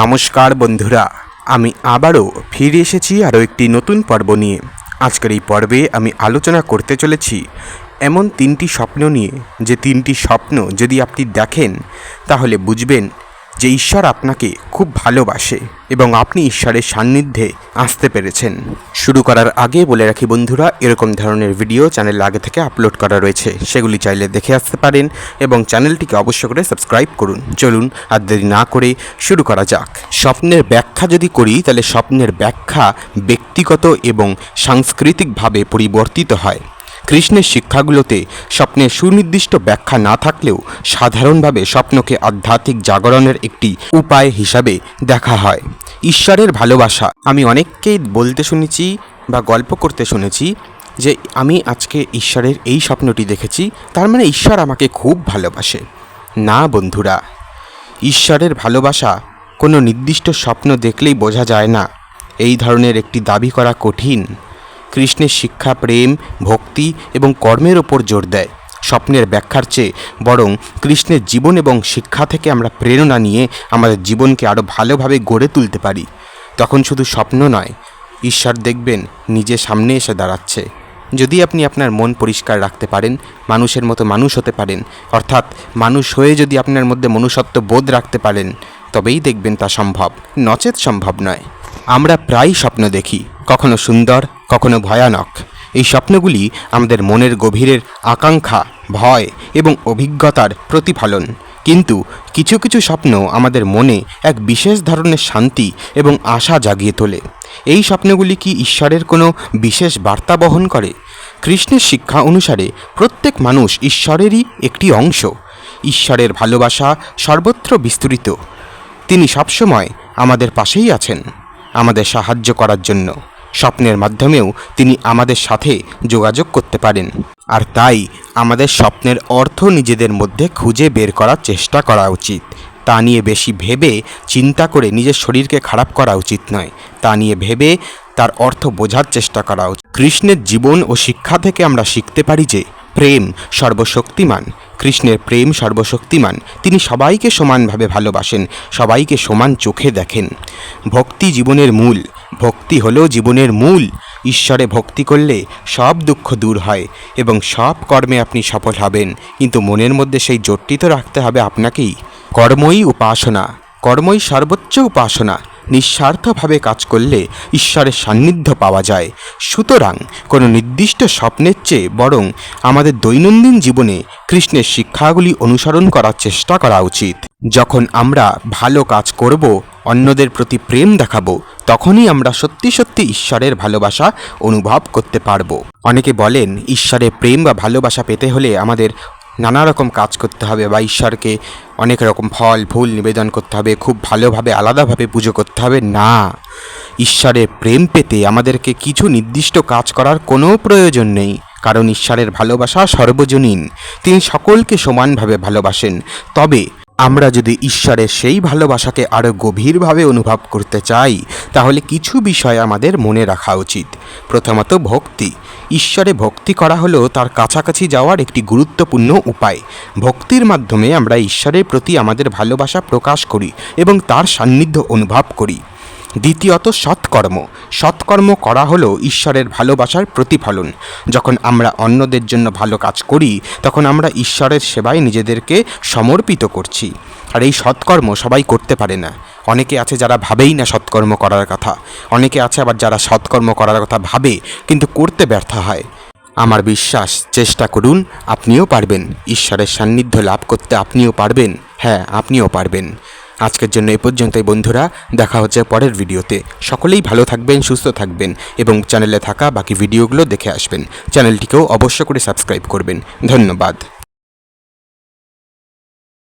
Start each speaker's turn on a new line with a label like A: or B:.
A: নমস্কার বন্ধুরা, আমি আবারও ফিরে এসেছি আরও একটি নতুন পর্ব নিয়ে। আজকের এই পর্বে আমি আলোচনা করতে চলেছি এমন তিনটি স্বপ্ন নিয়ে। যে তিনটি স্বপ্ন যদি আপনি দেখেন, তাহলে বুঝবেন যে ঈশ্বর আপনাকে খুব ভালোবাসে এবং আপনি ঈশ্বরের সান্নিধ্যে আসতে পেরেছেন। শুরু করার আগে বলে রাখি বন্ধুরা, এরকম ধরনের ভিডিও চ্যানেলে আগে থেকে আপলোড করা রয়েছে। সেগুলি চাইলে দেখে আসতে পারেন এবং চ্যানেলটিকে অবশ্য করে সাবস্ক্রাইব করুন। চলুন আর দেরি না করে শুরু করা যাক। স্বপ্নের ব্যাখ্যা যদি করি, তাহলে স্বপ্নের ব্যাখ্যা ব্যক্তিগত এবং সাংস্কৃতিকভাবে পরিবর্তিত হয়। কৃষ্ণের শিক্ষাগুলোতে স্বপ্নের সুনির্দিষ্ট ব্যাখ্যা না থাকলেও সাধারণভাবে স্বপ্নকে আধ্যাত্মিক জাগরণের একটি উপায় হিসাবে দেখা হয়। ঈশ্বরের ভালোবাসা। আমি অনেককেই বলতে শুনেছি বা গল্প করতে শুনেছি যে আমি আজকে ঈশ্বরের এই স্বপ্নটি দেখেছি, তার মানে ঈশ্বর আমাকে খুব ভালোবাসে। না বন্ধুরা, ঈশ্বরের ভালোবাসা কোনো নির্দিষ্ট স্বপ্ন দেখলেই বোঝা যায় না। এই ধরনের একটি দাবি করা কঠিন। কৃষ্ণের শিক্ষা, প্রেম, ভক্তি এবং কর্মের ওপর জোর দেয়। স্বপ্নের ব্যাখ্যার চেয়ে বরং কৃষ্ণের জীবন এবং শিক্ষা থেকে আমরা প্রেরণা নিয়ে আমাদের জীবনকে আরও ভালোভাবে গড়ে তুলতে পারি। তখন শুধু স্বপ্ন নয়, ঈশ্বর দেখবেন নিজে সামনে এসে দাঁড়াচ্ছে। যদি আপনি আপনার মন পরিষ্কার রাখতে পারেন, মানুষের মতো মানুষ হতে পারেন, অর্থাৎ মানুষ হয়ে যদি আপনার মধ্যে মনুষ্যত্ব বোধ রাখতে পারেন, তবেই দেখবেন তা সম্ভব। নচেত সম্ভব নয়। আমরা প্রায় স্বপ্ন দেখি, কখনো সুন্দর, কখনো ভয়ানক। এই স্বপ্নগুলি আমাদের মনের গভীরের আকাঙ্ক্ষা, ভয় এবং অভিজ্ঞতার প্রতিফলন। কিন্তু কিছু কিছু স্বপ্ন আমাদের মনে এক বিশেষ ধরনের শান্তি এবং আশা জাগিয়ে তোলে। এই স্বপ্নগুলি কি ঈশ্বরের কোনো বিশেষ বার্তা বহন করে? কৃষ্ণের শিক্ষা অনুসারে প্রত্যেক মানুষ ঈশ্বরেরই একটি অংশ। ঈশ্বরের ভালোবাসা সর্বত্র বিস্তৃত। তিনি সবসময় আমাদের পাশেই আছেন। আমাদের সাহায্য করার জন্য। স্বপ্নের মাধ্যমেও তিনি আমাদের সাথে যোগাযোগ করতে পারেন। আর তাই আমাদের স্বপ্নের অর্থ নিজেদের মধ্যে খুঁজে বের করার চেষ্টা করা উচিত। তা নিয়ে বেশি ভেবে চিন্তা করে নিজের শরীরকে খারাপ করা উচিত নয়। তা নিয়ে ভেবে তার অর্থ বোঝার চেষ্টা করা উচিত। কৃষ্ণের জীবন ও শিক্ষা থেকে আমরা শিখতে পারি যে, প্রেম সর্বশক্তিমান। কৃষ্ণের প্রেম সর্বশক্তিমান। তিনি সবাইকে সমানভাবে ভালোবাসেন, সবাইকে সমান চোখে দেখেন। ভক্তি জীবনের মূল। ভক্তি হলো জীবনের মূল। ঈশ্বরে ভক্তি করলে সব দুঃখ দূর হয় এবং সব কর্মে আপনি সফল হবেন। কিন্তু মনের মধ্যে সেই জোরটি তো রাখতে হবে আপনাকেই। কর্মই উপাসনা। কর্মই সর্বোচ্চ উপাসনা। নিঃস্বার্থভাবে কাজ করলে ঈশ্বরের সান্নিধ্য পাওয়া যায়। সুতরাং কোনো নির্দিষ্ট স্বপ্নের চেয়ে বরং আমাদের দৈনন্দিন জীবনে কৃষ্ণের শিক্ষাগুলি অনুসরণ করার চেষ্টা করা উচিত। যখন আমরা ভালো কাজ করব, অন্যদের প্রতি প্রেম দেখাবো, তখনই আমরা সত্যি সত্যি ঈশ্বরের ভালোবাসা অনুভব করতে পারব। অনেকে বলেন ঈশ্বরের প্রেম বা ভালোবাসা পেতে হলে আমাদের নানা রকম কাজ করতে হবে বা ঈশ্বরকে অনেক রকম ফল, ফুল নিবেদন করতে হবে, খুব ভালোভাবে, আলাদাভাবে পুজো করতে হবে। না, ঈশ্বরের প্রেম পেতে আমাদেরকে কিছু নির্দিষ্ট কাজ করার কোনো প্রয়োজন নেই। কারণ ঈশ্বরের ভালোবাসা সর্বজনীন। তিনি সকলকে সমানভাবে ভালোবাসেন। তবে আমরা যদি ঈশ্বরের সেই ভালোবাসাকে আরও গভীরভাবে অনুভব করতে চাই, তাহলে কিছু বিষয় আমাদের মনে রাখা উচিত। প্রথমত ভক্তি। ঈশ্বরে ভক্তি করা হলো তার কাছাকাছি যাওয়ার একটি গুরুত্বপূর্ণ উপায়। ভক্তির মাধ্যমে আমরা ঈশ্বরের প্রতি আমাদের ভালোবাসা প্রকাশ করি এবং তার সান্নিধ্য অনুভব করি। দ্বিতীয়ত সৎকর্ম। সৎকর্ম করা হলো ঈশ্বরের ভালোবাসার প্রতিফলন। যখন আমরা অন্যদের জন্য ভালো কাজ করি, তখন আমরা ঈশ্বরের সেবায় নিজেদেরকে সমর্পিত করছি। আর এই সৎকর্ম সবাই করতে পারে না। অনেকে আছে যারা ভাবেই না সৎকর্ম করার কথা। অনেকে আছে আবার যারা সৎকর্ম করার কথা ভাবে, কিন্তু করতে ব্যর্থ হয়। আমার বিশ্বাস, চেষ্টা করুন, আপনিও পারবেন। ঈশ্বরের সান্নিধ্য লাভ করতে আপনিও পারবেন। হ্যাঁ আপনিও পারবেন। আজকের জন্য এ পর্যন্তই, বন্ধুরা। দেখা হচ্ছে পরের ভিডিওতে। সকলেই ভালো থাকবেন, সুস্থ থাকবেন এবং চ্যানেলে থাকা বাকি ভিডিওগুলো দেখে আসবেন। চ্যানেলটিকেও অবশ্য করে সাবস্ক্রাইব করবেন। ধন্যবাদ।